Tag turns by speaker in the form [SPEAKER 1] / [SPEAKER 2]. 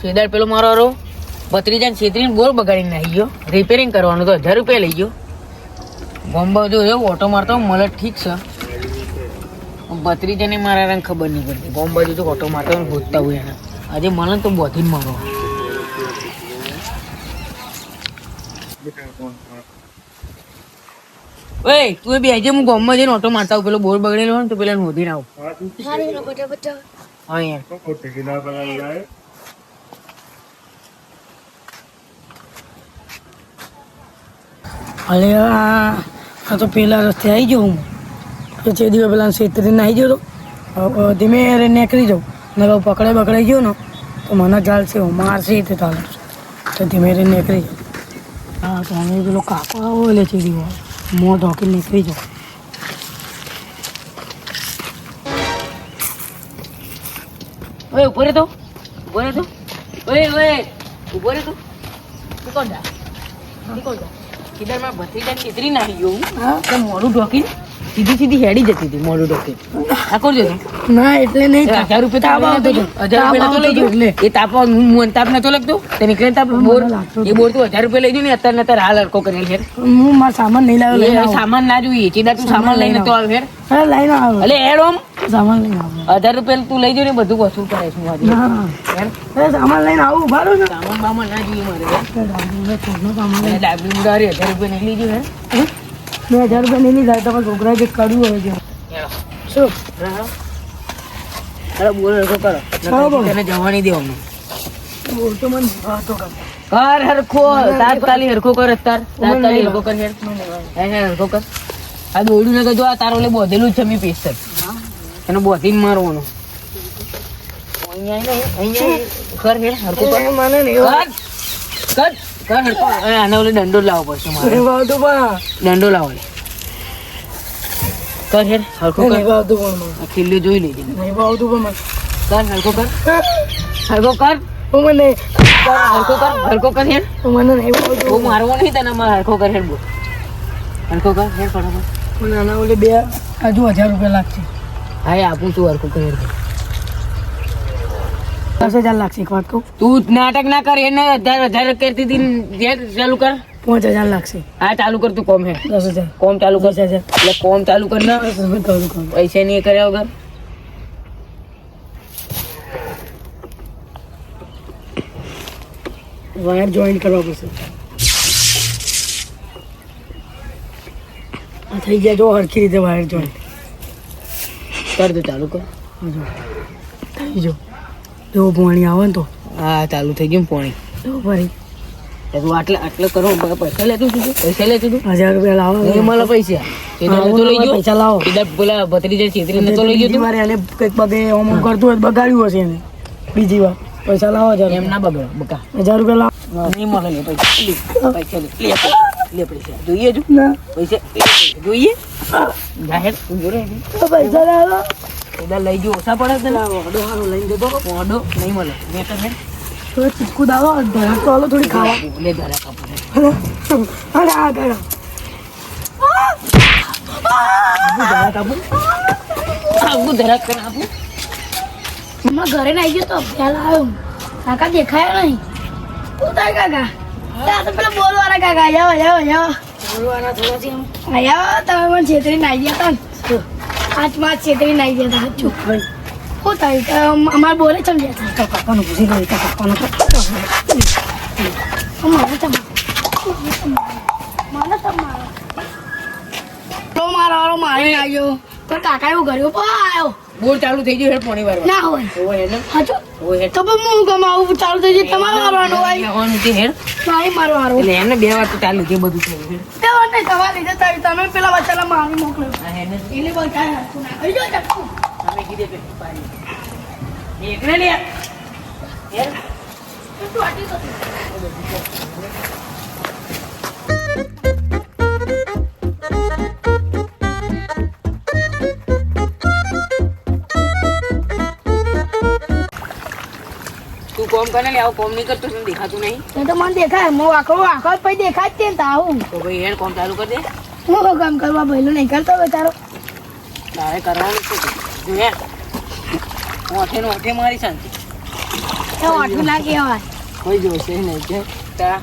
[SPEAKER 1] છેદાર પેલો મારો હારો ભત્રીજાને છેતરીને બોર બગાડીને આવી ગયો. રિપેરિંગ કરવાનું તો હજાર રૂપિયા લઈ ગયો. બોમ્બો જો એવો ઓટો મારતો મળે ઠીક છે. ભત્રીજાને મારા રંગ ખબર નહીં પડતી. બોમ્બો બાજુ તો ઓટો મારતો હોય ને ગોતતા હોય એને. આજે મળે તો બોધીને મારો. ઓય તું બી આજે હું ગોમમાં જઈને ઓટો મારતા પેલો બોર બગડેલો હોય ને તો પેલા નોંધીને આવું. હા યાર.
[SPEAKER 2] અલે, આ તો પેલા રસ્તે આવી ગયો હું. તો દિવસ પેલા છેતરીને આવી ગયો તો, હવે ધીમે નીકળી જાઉં. ને હવે પકડાઈ બકડાઈ ગયો ને, તો મને ચાલશે હું મારશે તે તાલે તો ધીમે રે નીકળી જાઉં. હા, તો અમે પેલો કાકો આવો એટલે છે મોં ધોકી નીકળી જાઉં.
[SPEAKER 1] ઓય, ઊભો રે તો ઊભો રે તો ઓય ઓય, ઊભો રે તો કોણ જા. કોણ જા. કીધર ભત્રીજા છેતરી નાખી ગયો હા તો મોડું ઢોકી સીધી સીધી હેડી જતી હતી મોડું ઢોકી આ કરજો
[SPEAKER 2] ના એટલે નહીં.
[SPEAKER 1] હજાર રૂપિયા
[SPEAKER 2] તાપ આવતો હતો.
[SPEAKER 1] હજાર રૂપિયા તો લઈ ગયો
[SPEAKER 2] એટલે
[SPEAKER 1] એ તાપ હું હું તાપ નતો લાગતો? તે નીકળે તાપ? બોર એ બોર તું હજાર રૂપિયા લઈ ગયો ને અત્યારે અત્યારે હાલ અડકો કરેલ છે.
[SPEAKER 2] હું મારો સામાન નહીં લાવ્યો
[SPEAKER 1] સામાન ના જોઈએ ચીદા તું સામાન લઈને તો આવે.
[SPEAKER 2] હા લઈને આવ્યો
[SPEAKER 1] એટલે હેડ ઓમ.
[SPEAKER 2] સામાન લઈને આવો.
[SPEAKER 1] હજાર રૂપિયા તું લઈ જઈને ને બધું વસૂલ કરે છે આજે.
[SPEAKER 2] સામાન લઈને આવું ને
[SPEAKER 1] સામાન બામાન ના જોઈએ મારે.
[SPEAKER 2] સામાન
[SPEAKER 1] હજાર રૂપિયા નહીં લીધું હે?
[SPEAKER 2] હજાર રૂપિયા નહીં લીધા તમારા છોકરા જે કર્યું હોય છે. શું?
[SPEAKER 1] અરે બોલો હરખો કરો? તને જવાની દે અમને.
[SPEAKER 2] બોલતો મને વાતો કર.
[SPEAKER 1] કર હરખો. તાત્કાલિક હરખો કર અત્યાર તાત્કાલિક હરખો કર હે હે હરખો કર. આ દોડ્યું ને જો આ તારો ઓલે બોધેલું છે મેં પેસ્ટર એને બોધી મારવાનું. અહીંયા અહીંયા કર હેડ હરખો કર
[SPEAKER 2] મને નહીં
[SPEAKER 1] કર કર કર હરખો. આને ઓલે દંડો લાવવો પડશે મારે.
[SPEAKER 2] ભાવતું પણ.
[SPEAKER 1] દંડો લાવો. કર હેડ કર
[SPEAKER 2] ભાવતું પણ
[SPEAKER 1] ખીલ્લી જોઈ લેજે.
[SPEAKER 2] નહીં ભાવતું પણ મને
[SPEAKER 1] કર હરકો કર હરખો કર
[SPEAKER 2] હું મને
[SPEAKER 1] હરકો કર હરકો કર હેડ.
[SPEAKER 2] મને નહીં
[SPEAKER 1] બહુ મારવો નહીં તને મારે હરખો કર હેડ બોલ હરખો કર હેડ ફટાફટ.
[SPEAKER 2] મને આના ઓલે બે હજુ હજાર રૂપિયા લાગશે.
[SPEAKER 1] હા આપું છું હરખો કરી
[SPEAKER 2] દસ હજાર લાગશે એક વાત કહું
[SPEAKER 1] તું નાટક ના કર એને હજાર હજાર કરતી હતી ને ચાલુ કર
[SPEAKER 2] પાંચ હજાર લાગશે
[SPEAKER 1] હા ચાલુ કર તું કોમ હે
[SPEAKER 2] દસ હજાર
[SPEAKER 1] કોમ ચાલુ કર
[SPEAKER 2] હજાર
[SPEAKER 1] એટલે કોમ ચાલુ કર ના પૈસા નહીં કર્યા વગર
[SPEAKER 2] વાયર જોઈન કરવા પડશે આ થઈ ગયા જો હરખી રીતે વાયર જોઈન
[SPEAKER 1] કર દો ચાલુ કર.
[SPEAKER 2] થઈ જો જો પાણી આવે ને તો.
[SPEAKER 1] હા ચાલુ થઈ ગયું પાણી.
[SPEAKER 2] જો ભાઈ
[SPEAKER 1] તો આટલે આટલે કરો પૈસા લેતું તું પૈસા લેતું તું
[SPEAKER 2] હજાર રૂપિયા લાવો.
[SPEAKER 1] એ મળે પૈસા. તો લઈ ગયો.
[SPEAKER 2] પૈસા લાવો.
[SPEAKER 1] સીધા પેલા ભત્રીજા છેતરી નતો લઈ ગયો
[SPEAKER 2] બીજી એને કંઈક બગે ઓમ ઓમ કરતું હોય બગાડ્યું હશે એને. બીજી વાર. પૈસા લાવો હજાર
[SPEAKER 1] એમ ના બગડો બકા.
[SPEAKER 2] હજાર રૂપિયા લાવો.
[SPEAKER 1] નહીં મળે લે પૈસા. લે પૈસા લે. લે પૈસા જોઈએ જો.
[SPEAKER 2] ના.
[SPEAKER 1] પૈસા જોઈએ. જાહેર તું જો
[SPEAKER 2] તો પૈસા લાવો.
[SPEAKER 1] સીધા લઈ ગયો ઓછા પડે તને
[SPEAKER 2] વડો હારો લઈને જતો.
[SPEAKER 1] ઓડો નહીં મળે. મેં
[SPEAKER 2] તમે ચીકુ દાવો તો હાલો થોડી ખાવા.
[SPEAKER 1] લે ઘરે કાપડે
[SPEAKER 2] અરે આ ગયા
[SPEAKER 1] ધરા કાપું આવું ધરા કર આપું
[SPEAKER 3] મમ્મા ઘરે નાઈ ગયો તો પહેલા આવ્યો કાકા દેખાયો નહીં. શું કાકા. ત્યાં તો પેલા બોલ વાળા કાકા આવો આવો આવો.
[SPEAKER 2] બોલવાના થોડા છે એમ.
[SPEAKER 3] આવો તમે મને છેતરી નાઈ ગયા હતા હાથમાં જ છેતરી નાઈ ગયા હતા હાચું શું થયું? અમારે બોલે ચમ ગયા હતા?
[SPEAKER 2] કાકાનું પૂછી ગયું કાકાનું
[SPEAKER 3] મારે ચમ મારે ચમ મારો મારે આવ્યો. તો કાકા એવું કર્યું પણ આવ્યો
[SPEAKER 1] બોલ ચાલુ થઈ ગયું હેડ પોણી વાર
[SPEAKER 3] ના હોય.
[SPEAKER 1] હોય હેડ
[SPEAKER 3] હાચું
[SPEAKER 1] હોય હેડ.
[SPEAKER 3] તો પણ હું કમાવું ચાલુ થઈ ગયું તમારે મારવાનું હોય.
[SPEAKER 1] ઓન છે હેડ.
[SPEAKER 3] મારી મારવાનું.
[SPEAKER 1] એટલે એમને બે વાર તો ચાલુ છે બધું થયું ગયું
[SPEAKER 3] તે વાર નહીં તમારે લીધે તારી તમે પેલા બચ્ચાને મારી મોકલ્યો. એટલે બોલ કાંઈ હાથું ના કરી જો
[SPEAKER 1] તમે કીધે કે પાણી એકને લે. હેડ.
[SPEAKER 3] તું આટી તો
[SPEAKER 1] કોમ કરે લે આવું કોમ નહીં કરતો તને દેખાતું નહીં.
[SPEAKER 3] એ તો મને દેખાય હું આખો આખો પછી દેખાય જ તે ને તો
[SPEAKER 1] ભાઈ એને કોમ ચાલુ કરી દે.
[SPEAKER 3] હું કામ કરવા ભઈલું નહીં કરતો બેચારો
[SPEAKER 1] તારે? કરવાનું જ છે. હેડ. ઓઠે નો ઓઠે મારી શાંતિ.
[SPEAKER 3] ઓઠું ના કહેવાય
[SPEAKER 1] કોઈ જોશે નહીં કે તા